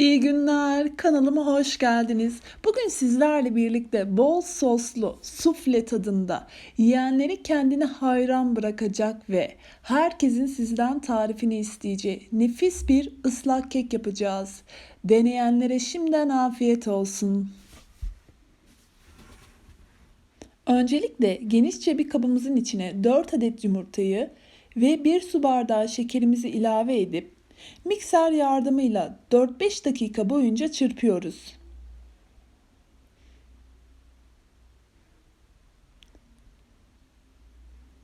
İyi günler, kanalıma hoş geldiniz. Bugün sizlerle birlikte bol soslu sufle tadında yiyenleri kendine hayran bırakacak ve herkesin sizden tarifini isteyeceği nefis bir ıslak kek yapacağız. Deneyenlere şimdiden afiyet olsun. Öncelikle genişçe bir kabımızın içine 4 adet yumurtayı ve 1 su bardağı şekerimizi ilave edip mikser yardımıyla 4-5 dakika boyunca çırpıyoruz.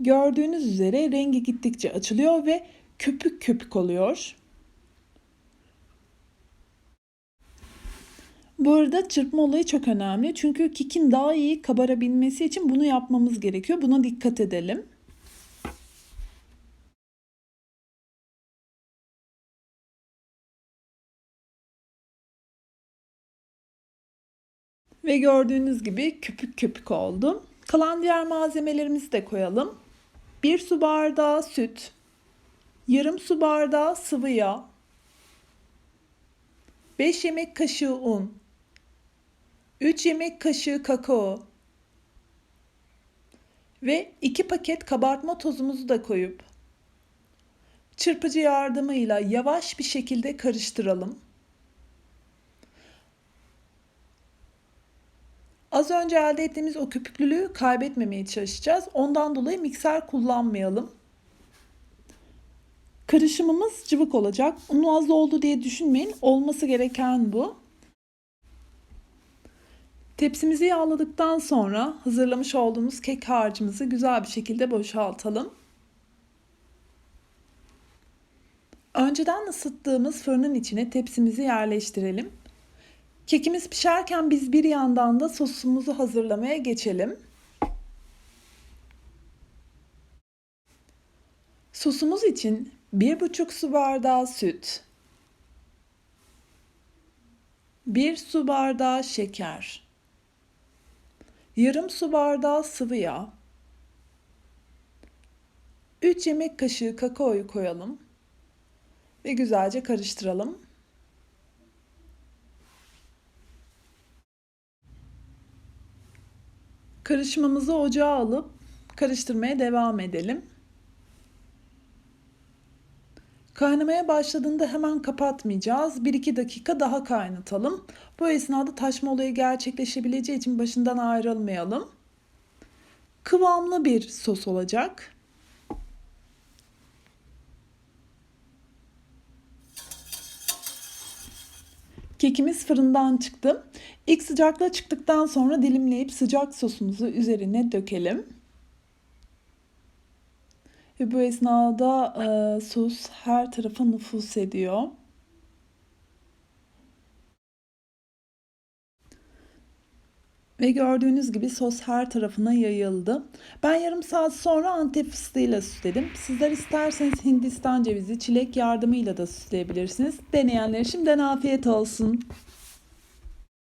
Gördüğünüz üzere rengi gittikçe açılıyor ve köpük köpük oluyor. Bu arada çırpma olayı çok önemli. Çünkü kekin daha iyi kabarabilmesi için bunu yapmamız gerekiyor. Buna dikkat edelim. Ve gördüğünüz gibi köpük köpük oldu. Kalan diğer malzemelerimizi de koyalım. 1 su bardağı süt, yarım su bardağı sıvı yağ, 5 yemek kaşığı un, 3 yemek kaşığı kakao ve 2 paket kabartma tozumuzu da koyup çırpıcı yardımıyla yavaş bir şekilde karıştıralım. Az önce elde ettiğimiz o köpüklülüğü kaybetmemeye çalışacağız. Ondan dolayı mikser kullanmayalım. Karışımımız cıvık olacak. Unu az oldu diye düşünmeyin. Olması gereken bu. Tepsimizi yağladıktan sonra hazırlamış olduğumuz kek harcımızı güzel bir şekilde boşaltalım. Önceden ısıttığımız fırının içine tepsimizi yerleştirelim. Kekimiz pişerken biz bir yandan da sosumuzu hazırlamaya geçelim. Sosumuz için 1,5 su bardağı süt, 1 su bardağı şeker, yarım su bardağı sıvı yağ, 3 yemek kaşığı kakaoyu koyalım ve güzelce karıştıralım. Karışımımızı ocağa alıp karıştırmaya devam edelim. Kaynamaya başladığında hemen kapatmayacağız. 1-2 dakika daha kaynatalım. Bu esnada taşma olayı gerçekleşebileceği için başından ayrılmayalım. Kıvamlı bir sos olacak. Kekimiz fırından çıktı. İlk sıcaklığa çıktıktan sonra dilimleyip sıcak sosumuzu üzerine dökelim. Ve bu esnada e, sos her tarafa nüfus ediyor. Ve gördüğünüz gibi sos her tarafına yayıldı. Ben yarım saat sonra antep fıstığıyla süsledim. Sizler isterseniz hindistan cevizi, çilek yardımıyla da süsleyebilirsiniz. Deneyenlere şimdiden afiyet olsun.